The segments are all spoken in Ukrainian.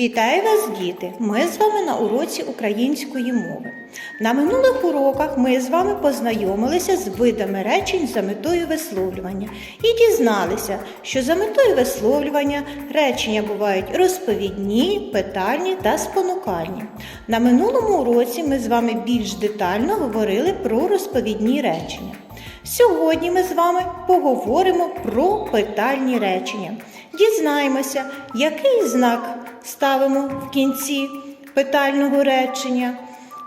Вітаю вас, діти! Ми з вами на уроці української мови. На минулих уроках ми з вами познайомилися з видами речень за метою висловлювання і дізналися, що за метою висловлювання речення бувають розповідні, питальні та спонукальні. На минулому уроці ми з вами більш детально говорили про розповідні речення. Сьогодні ми з вами поговоримо про питальні речення. Дізнаємося, який знак ставимо в кінці питального речення.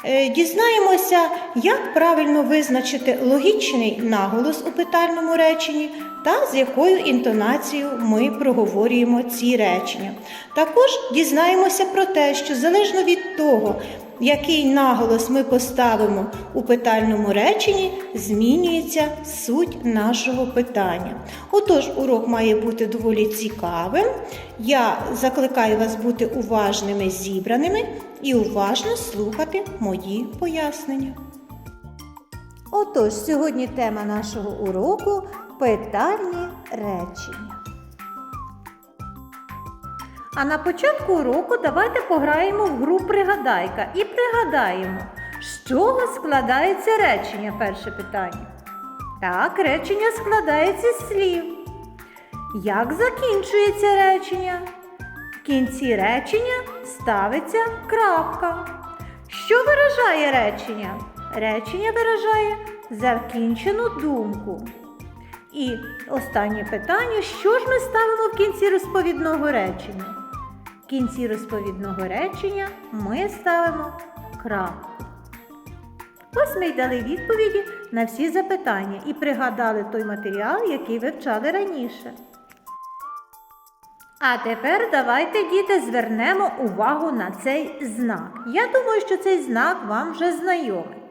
Е, Дізнаємося, як правильно визначити логічний наголос у питальному реченні та з якою інтонацією ми проговорюємо ці речення. Також дізнаємося про те, що залежно від того, який наголос ми поставимо у питальному реченні, змінюється суть нашого питання. Отож, урок має бути доволі цікавим. Я закликаю вас бути уважними, зібраними і уважно слухати мої пояснення. Отож, сьогодні тема нашого уроку питальні речення. А на початку уроку давайте пограємо в гру Пригадайка і пригадаємо, з чого складається речення перше питання. Так, речення складається з слів. Як закінчується речення? В кінці речення ставиться крапка. Що виражає речення? Речення виражає закінчену думку. І останнє питання: що ж ми ставимо в кінці розповідного речення? В кінці розповідного речення ми ставимо крапку. Ось ми й дали відповіді на всі запитання і пригадали той матеріал, який вивчали раніше. А тепер давайте, діти, звернемо увагу на цей знак. Я думаю, що цей знак вам вже знайомий.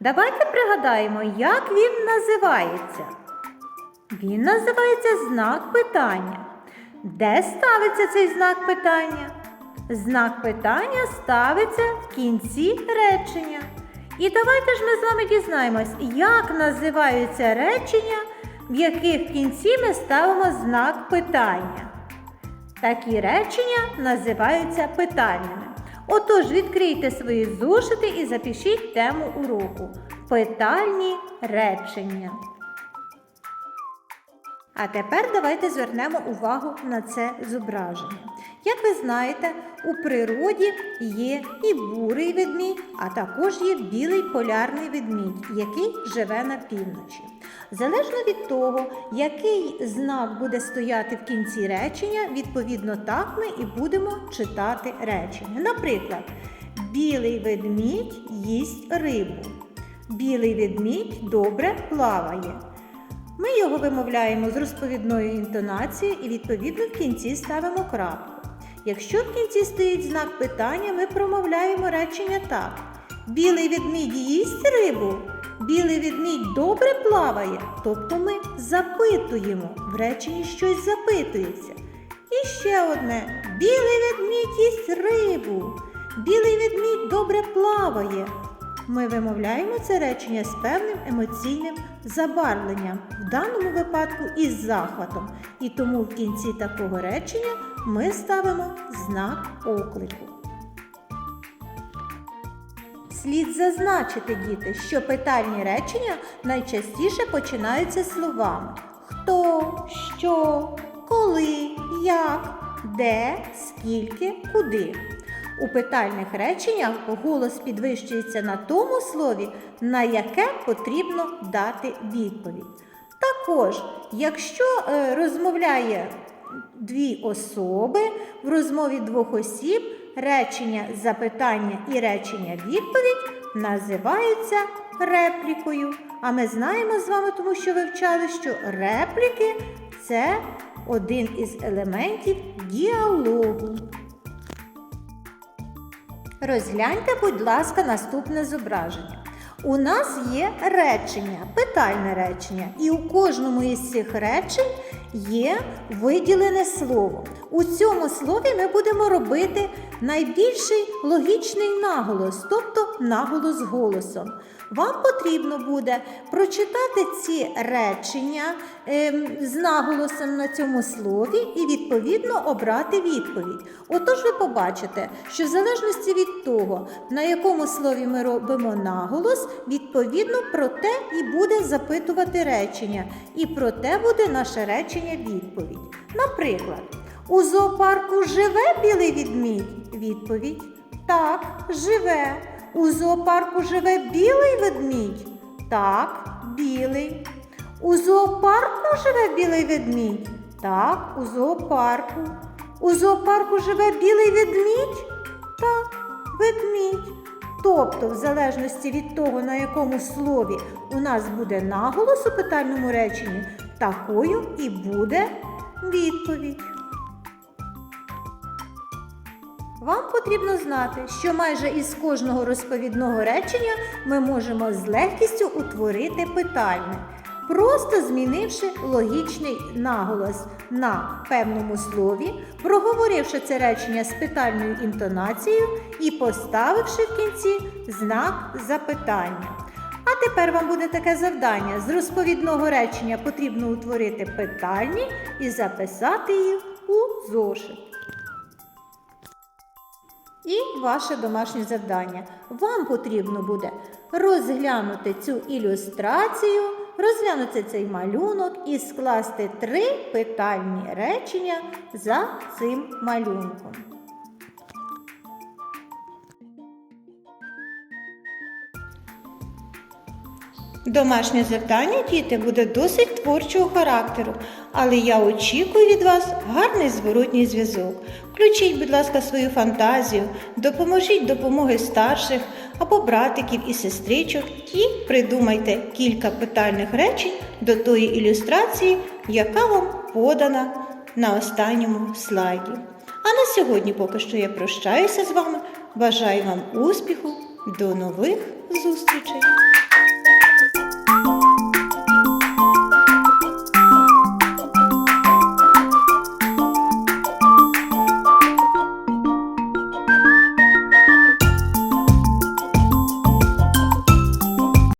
Давайте пригадаємо, як він називається. Він називається знак питання. Де ставиться цей знак питання? Знак питання ставиться в кінці речення. І давайте ж ми з вами дізнаємось, як називаються речення, в яких в кінці ми ставимо знак питання. Такі речення називаються питальними. Отож, відкрийте свої зошити і запишіть тему уроку питальні речення. А тепер давайте звернемо увагу на це зображення. Як ви знаєте, у природі є і бурий ведмідь, а також є білий полярний ведмідь, який живе на півночі. Залежно від того, який знак буде стояти в кінці речення, відповідно так ми і будемо читати речення. Наприклад, білий ведмідь їсть рибу. Білий ведмідь добре плаває. Ми його вимовляємо з розповідною інтонацією і відповідно в кінці ставимо крапку. Якщо в кінці стоїть знак питання, ми промовляємо речення так. Білий ведмідь їсть рибу, білий ведмідь добре плаває, тобто ми запитуємо, в реченні щось запитується. І ще одне: білий ведмідь їсть рибу, білий ведмідь добре плаває. Ми вимовляємо це речення з певним емоційним забарвленням, в даному випадку із захватом. І тому в кінці такого речення ми ставимо знак оклику. Слід зазначити, діти, що питальні речення найчастіше починаються словами хто, що, коли, як, де, скільки, куди. У питальних реченнях голос підвищується на тому слові, на яке потрібно дати відповідь. Також, якщо е, розмовляє дві особи, в розмові двох осіб речення запитання і речення відповідь називаються реплікою. А ми знаємо з вами, тому що вивчали, що репліки це один із елементів діалогу. Розгляньте, будь ласка, наступне зображення. У нас є речення, питальне речення, і у кожному із цих речень є виділене слово. У цьому слові ми будемо робити найбільший логічний наголос, тобто наголос голосом. Вам потрібно буде прочитати ці речення ем, з наголосом на цьому слові і відповідно обрати відповідь. Отож, ви побачите, що в залежності від того, на якому слові ми робимо наголос, відповідно про те і буде запитувати речення, і про те буде наше речення відповідь. Наприклад, у зоопарку живе білий відмідь? Відповідь так, живе. У зоопарку живе білий ведмідь? Так, білий. У зоопарку живе білий ведмідь? Так, у зоопарку. У зоопарку живе білий ведмідь? Так, ведмідь. Тобто, в залежності від того, на якому слові у нас буде наголос у питальному реченні, такою і буде відповідь. Вам потрібно знати, що майже із кожного розповідного речення ми можемо з легкістю утворити питальне, просто змінивши логічний наголос на певному слові, проговоривши це речення з питальною інтонацією і поставивши в кінці знак запитання. А тепер вам буде таке завдання: з розповідного речення потрібно утворити питальні і записати їх у зошит. І ваше домашнє завдання. Вам потрібно буде розглянути цю ілюстрацію, розглянути цей малюнок і скласти три питальні речення за цим малюнком. Домашнє завдання, діти, буде досить творчого характеру, але я очікую від вас гарний зворотній зв'язок. Включіть, будь ласка, свою фантазію, допоможіть допомоги старших або братиків і сестричок і придумайте кілька питальних речень до тої ілюстрації, яка вам подана на останньому слайді. А на сьогодні поки що я прощаюся з вами. Бажаю вам успіху. До нових зустрічей!